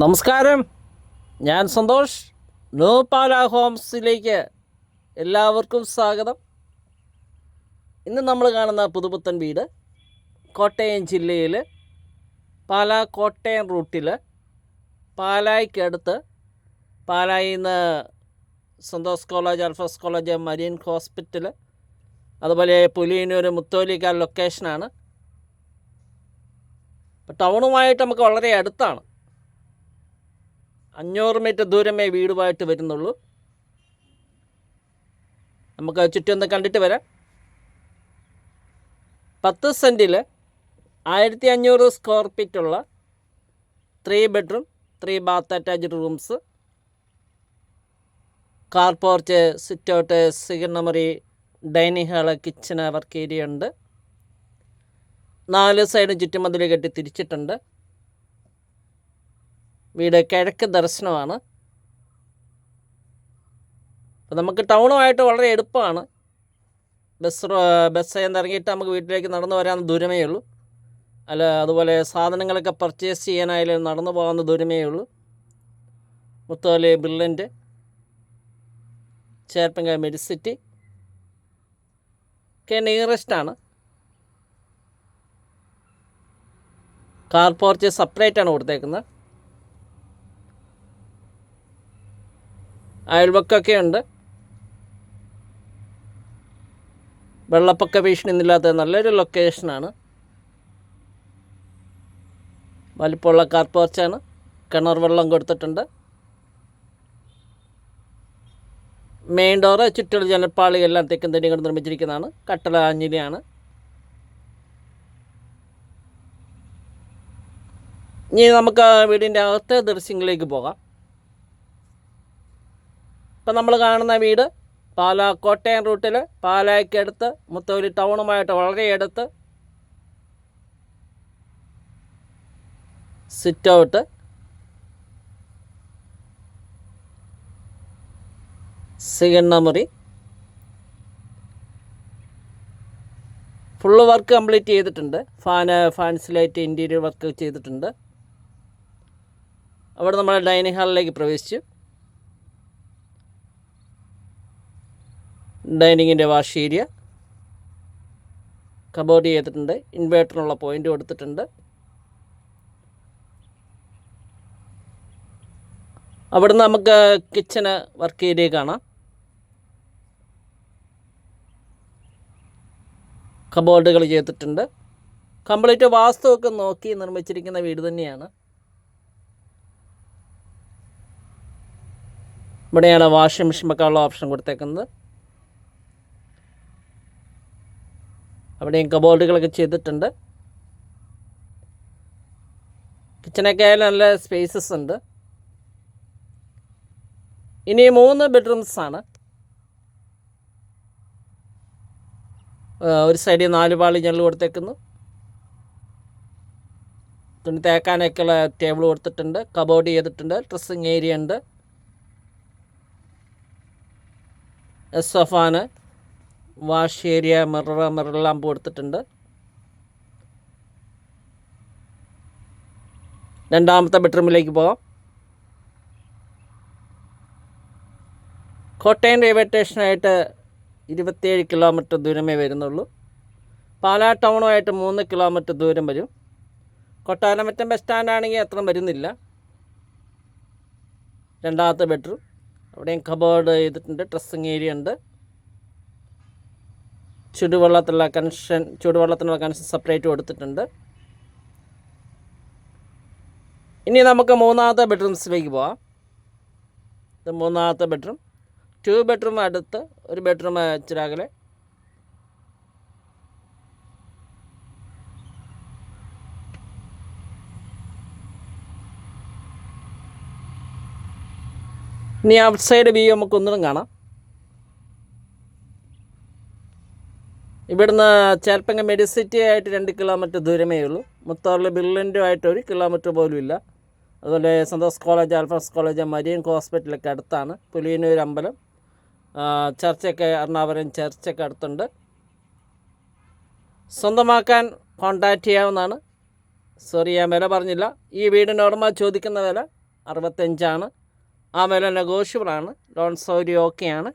നമസ്കാരം. ഞാൻ സന്തോഷ്. നോപാല ഹോംസിലേക്ക് എല്ലാവർക്കും സ്വാഗതം. ഇന്ന് നമ്മൾ കാണുന്ന പുതുപുത്തൻ വീട് കോട്ടയം ജില്ലയിൽ പാലാ കോട്ടയം റൂട്ടിൽ പാലായ്ക്കടുത്ത് പാലായിൽ നിന്ന് Santhosh college Alphonsa college Marian hospital അതുപോലെ പുലിയനൂർ മുത്തോലിക്കാൽ ലൊക്കേഷനാണ് ടൗണുമായിട്ട് നമുക്ക് വളരെ അടുത്താണ്. അഞ്ഞൂറ് മീറ്റർ ദൂരമേ വീടുമായിട്ട് വരുന്നുള്ളൂ. നമുക്ക് ചുറ്റും ഒന്ന് കണ്ടിട്ട് വരാം. പത്ത് സെന്റിൽ ആയിരത്തി അഞ്ഞൂറ് square ഫീറ്റുള്ള three bedroom three bath attached rooms car porch sit out സിഗണമറി dining hall kitchen work area ഉണ്ട്. നാല് സൈഡും ചുറ്റുമതിൽ കെട്ടി തിരിച്ചിട്ടുണ്ട്. വീട് കിഴക്ക് ദർശനമാണ്. അപ്പോൾ നമുക്ക് ടൗണുമായിട്ട് വളരെ എളുപ്പമാണ്. ബസ് ബസ് ചെയ്യാൻ ഇറങ്ങിയിട്ട് നമുക്ക് വീട്ടിലേക്ക് നടന്നു വരാൻ ദൂരമേ ഉള്ളൂ. അല്ല അതുപോലെ സാധനങ്ങളൊക്കെ പർച്ചേസ് ചെയ്യാനായാലും നടന്നു പോകാവുന്ന ദൂരമേ ഉള്ളൂ. മുത്തോലി ബ്രില്ലന്റ് ചേർപ്പങ്ക മെഡിസിറ്റി ഒക്കെ ആണ്. കാർ പോർച്ച് സെപ്പറേറ്റ് ആണ് കൊടുത്തേക്കുന്നത്. അയൽവക്കൊക്കെ ഉണ്ട്. വെള്ളപ്പൊക്ക ഭീഷണിയൊന്നുമില്ലാത്ത നല്ലൊരു ലൊക്കേഷനാണ് വലിപ്പമുള്ള കാർ പോർച്ചാണ് കിണർ വെള്ളം കൊടുത്തിട്ടുണ്ട്. മെയിൻ ഡോറ് ചുറ്റുള്ള ജനപ്പാളി എല്ലാം തെക്കും തന്നെ കൊണ്ട് നിർമ്മിച്ചിരിക്കുന്നതാണ്. കട്ടള ആഞ്ഞിലിയാണ്. ഇനി നമുക്ക് വീടിന്റെ അകത്തെ ദൃശ്യങ്ങളിലേക്ക് പോകാം. ഇപ്പം നമ്മൾ കാണുന്ന വീട് പാലാ കോട്ടയം റൂട്ടിൽ പാലായ്ക്കടുത്ത് മുത്തോലി ടൗണുമായിട്ട് വളരെ അടുത്ത് സിറ്റ് ഔട്ട് സിഗണ്ണമുറി ഫുള്ള് വർക്ക് കംപ്ലീറ്റ് ചെയ്തിട്ടുണ്ട്. Fan fans light interior work ചെയ്തിട്ടുണ്ട്. അവിടെ നമ്മൾ ഡൈനിങ് ഹാളിലേക്ക് പ്രവേശിച്ചു. ഡൈനിങ്ങിന്റെ വാഷ് ഏരിയ. കബോർഡ് ചെയ്തിട്ടുണ്ട്. ഇൻവേർട്ടറിനുള്ള പോയിന്റ് കൊടുത്തിട്ടുണ്ട്. അവിടുന്ന് നമുക്ക് കിച്ചന് വർക്ക് ഏരിയ കാണാം. കബോർഡുകൾ ചെയ്തിട്ടുണ്ട്. കംപ്ലീറ്റ് വാസ്തുവൊക്കെ നോക്കി നിർമ്മിച്ചിരിക്കുന്ന വീട് തന്നെയാണ്. ഇവിടെയാണ് വാഷിംഗ് മെഷീൻ വെക്കാനുള്ള ഓപ്ഷൻ കൊടുത്തേക്കുന്നത്. അവിടെയും കബോർഡുകളൊക്കെ ചെയ്തിട്ടുണ്ട്. കിച്ചണൊക്കെ ആയാലും നല്ല സ്പേസസ് ഉണ്ട്. ഇനി മൂന്ന് ബെഡ്റൂംസ് ആണ്. ഒരു സൈഡിൽ നാല് പാളി ഞങ്ങൾ കൊടുത്തേക്കുന്നു. തുണി തേക്കാനൊക്കെയുള്ള ടേബിൾ കൊടുത്തിട്ടുണ്ട്. കബോർഡ് ചെയ്തിട്ടുണ്ട്. ഡ്രസ്സിങ് ഏരിയ ഉണ്ട്. സൊഫാന് wash area mirror mirror lamp കൊടുത്തിട്ടുണ്ട്. രണ്ടാമത്തെ ബെഡ്റൂമിലേക്ക് പോകാം കോട്ടയം റെയിൽവേ സ്റ്റേഷനായിട്ട് ഇരുപത്തിയേഴ് കിലോമീറ്റർ ദൂരമേ വരുന്നുള്ളൂ. പാലാ ടൗണുമായിട്ട് മൂന്ന് കിലോമീറ്റർ ദൂരം വരും. കൊട്ടാരമറ്റം ബസ് സ്റ്റാൻഡാണെങ്കിൽ അത്ര വരുന്നില്ല. രണ്ടാമത്തെ ബെഡ്റൂം. അവിടെയും കബോർഡ് ചെയ്തിട്ടുണ്ട് ഡ്രസ്സിങ് ഏരിയ ഉണ്ട്. ചുടുവെള്ളത്തിലുള്ള കണക്ഷൻ ചുടുവെള്ളത്തിനുള്ള കണക്ഷൻ സെപ്പറേറ്റ് കൊടുത്തിട്ടുണ്ട്. ഇനി നമുക്ക് മൂന്നാമത്തെ ബെഡ്റൂംസിലേക്ക് പോവാം. ഇത് മൂന്നാമത്തെ ബെഡ്റൂം ടു ബെഡ്റൂം അടുത്ത് ഒരു ബെഡ്റൂം ഇച്ചിരാകലെ ഇനി ഔട്ട്സൈഡ് വ്യൂ നമുക്ക് ഒന്നിനും കാണാം. ഇവിടുന്ന് ചേർപ്പങ്ങ മെഡിസിറ്റി ആയിട്ട് രണ്ട് കിലോമീറ്റർ ദൂരമേ ഉള്ളൂ. മുത്താറിലെ ബില്ലിന്റെ ആയിട്ട് ഒരു കിലോമീറ്റർ പോലും ഇല്ല. അതുപോലെ Santhosh college Alphonsa college Marian ഹോസ്പിറ്റലൊക്കെ അടുത്താണ്. പുലിയനൂർ അമ്പലം. ചർച്ചൊക്കെ എറണാകുളം ചർച്ചൊക്കെ അടുത്തുണ്ട്. സ്വന്തമാക്കാൻ കോണ്ടാക്റ്റ് ചെയ്യാവുന്നതാണ്. സോറി ഞാൻ വില പറഞ്ഞില്ല. ഈ വീടിന് ഉടമ ചോദിക്കുന്ന വില അറുപത്തഞ്ചാണ്. ആ വില നെഗോഷ്യബിളാണ് ലോൺ സൗകര്യം ഓക്കെയാണ്